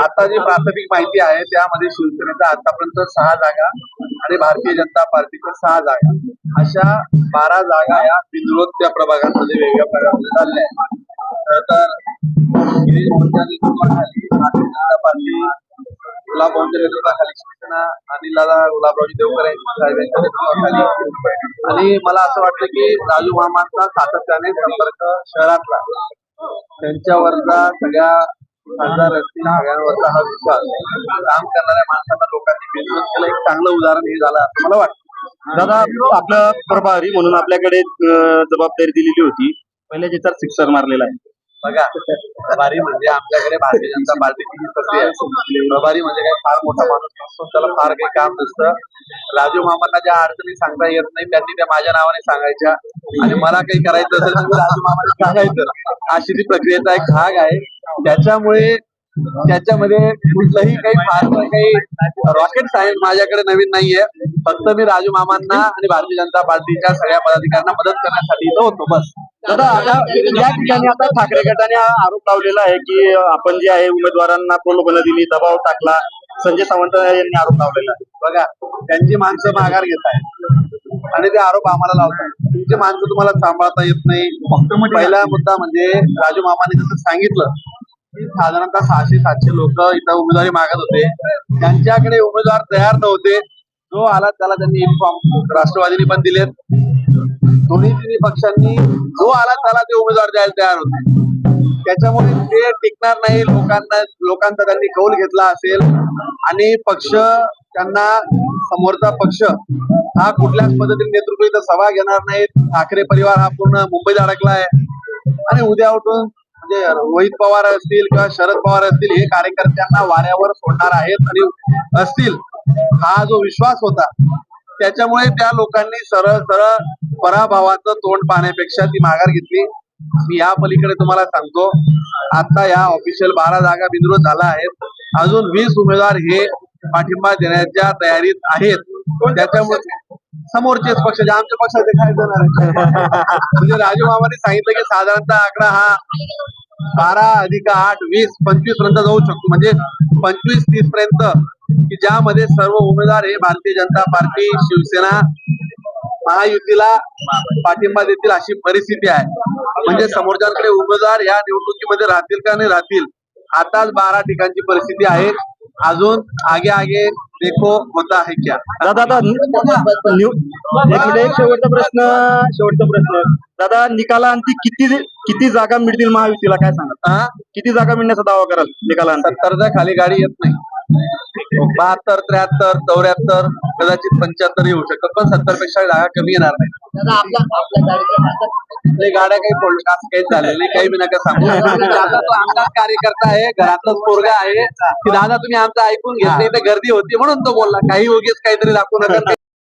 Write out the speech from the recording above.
आता जी प्राथमिक माहिती आहे त्यामध्ये शिवसेनेचा आतापर्यंत सहा जागा आणि भारतीय जनता पार्टीच्या सहा जागा. अशा बारा जागा या बिनविरोध त्या प्रभागांमध्ये वेगळ्या प्रकारे झालेल्या आहेत. खरं तर गिरीश मोर्चाने भारतीय जनता पार्टी गुलाब भाऊंच्या नेतृत्वाखाली शिवसेना आणि दादा गुलाबरावजी देवकर यांच्या नेतृत्वाखाली. आणि मला असं वाटतं की राजू मामांचा सातत्याने संपर्क शहरातला. त्यांच्यावरचा सगळ्या खासदार असतील सगळ्यांवरचा हा विश्वास. काम करणाऱ्या माणसांना लोकांनी बिनविरोध केलं. एक चांगलं उदाहरण हे झालं असं मला वाटतं. दादा आपलं प्रभारी म्हणून आपल्याकडे जबाबदारी दिलेली होती. पहिल्या याच्यात सिक्सर मारलेला. आहे बघा प्रभारी म्हणजे आपल्याकडे भारतीय जनता पार्टीची ही आहे. प्रभारी म्हणजे काही फार मोठा माणूस नसतो. त्याला फार काही काम नसतं. राजू मामांना ज्या अडचणी सांगता येत नाही त्यांनी त्या माझ्या नावाने सांगायच्या. आणि मला काही करायचं असेल तर राजू मामांना सांगायचं. अशी ती प्रक्रियेचा एक भाग आहे. त्याच्यामुळे त्याच्यामध्ये कुठलंही काही फार काही रॉकेट सायन्स माझ्याकडे नवीन नाहीये. फक्त मी राजू मामांना आणि भारतीय जनता पार्टीच्या सगळ्या पदाधिकाऱ्यांना मदत करण्यासाठी इथं होतो. बस. दादा आता या ठिकाणी आता ठाकरे गटाने हा आरोप लावलेला आहे की आपण जे आहे उमेदवारांना प्रलोभन दिली दबाव टाकला? संजय सावंत यांनी आरोप लावलेला आहे. बघा त्यांची माणसं माघार घेत आहेत. आणि ते आरोप आम्हाला लावतात तुमची माणसं तुम्हाला सांभाळता येत नाही. पहिला मुद्दा म्हणजे राजू मामाने जसं सांगितलं की साधारणतः सहाशे सातशे लोक इथं उमेदवारी मागत होते. त्यांच्याकडे उमेदवार तयार नव्हते. जो आला त्याला त्यांनी इन्फॉर्म राष्ट्रवादीने पण दिलेत. दोन्ही तिन्ही पक्षांनी जो आला त्याला ते उमेदवार द्यायला तयार होते. त्याच्यामुळे ते टिकणार नाही. लोकांना लोकांचा त्यांनी कौल घेतला असेल. आणि पक्ष त्यांना समोरचा पक्ष हा कुठल्याच पद्धतीने नेतृत्व इथं सभा घेणार नाही ठाकरे परिवार हा पूर्ण मुंबईत अडकला आहे आणि उद्या उठून म्हणजे रोहित पवार असतील किंवा शरद पवार असतील हे कार्यकर्त्यांना वाऱ्यावर सोडणार आहेत आणि असतील हा जो विश्वास होता त्याच्यामुळे त्या लोकांनी सरळ सरळ पराभवाचं तोंड पाहण्यापेक्षा ती माघार घेतली. मी या पलीकडे तुम्हाला सांगतो आता या ऑफिशियल बारा जागा बिनविरोध झाला आहेत अजून वीस उमेदवार हे पाठिंबा देण्याच्या तयारीत आहेत. त्याच्यामुळे समोरचेच पक्ष जे आमच्या पक्षाचे काय आहेत? म्हणजे राजू मामाने सांगितलं की साधारणतः आकडा हा बारा अधिक आठ वीस पंचवीसपर्यंत जाऊ शकतो. म्हणजे पंचवीस तीस पर्यंत. की ज्यामध्ये सर्व उमेदवार हे भारतीय जनता पार्टी शिवसेना महायुतीला पाठिंबा देतील अशी परिस्थिती आहे. म्हणजे समोरच्यांकडे उमेदवार या निवडणुकीमध्ये राहतील का नाही राहतील आताच बारा ठिकाणची परिस्थिती आहे. अजून आगे आगे देखो होता है क्या? दादा आता न्यू- एक शेवटचा प्रश्न शेवटचा प्रश्न. दादा निकालांती किती किती जागा मिळतील महायुतीला काय सांगा? हा? किती जागा मिळण्याचा दावा कराल निकालांती सत्तरच्या खाली गाडी येत नाही. बहात्तर त्र्याहत्तर चौऱ्याहत्तर कदाचित पंच्याहत्तर येऊ शकतात पण सत्तरपेक्षा जागा कमी येणार नाही. आपल्या गाड्या काही असं काही झालेलं नाही. काही बी नका सांगू. दादा तो आमचाच कार्यकर्ता आहे घरातलाच पोरगा आहे. की दादा तुम्ही आमचं ऐकून घेत नाही तर गर्दी होती म्हणून तो बोलला. काही उगीच काहीतरी दाखवू नका.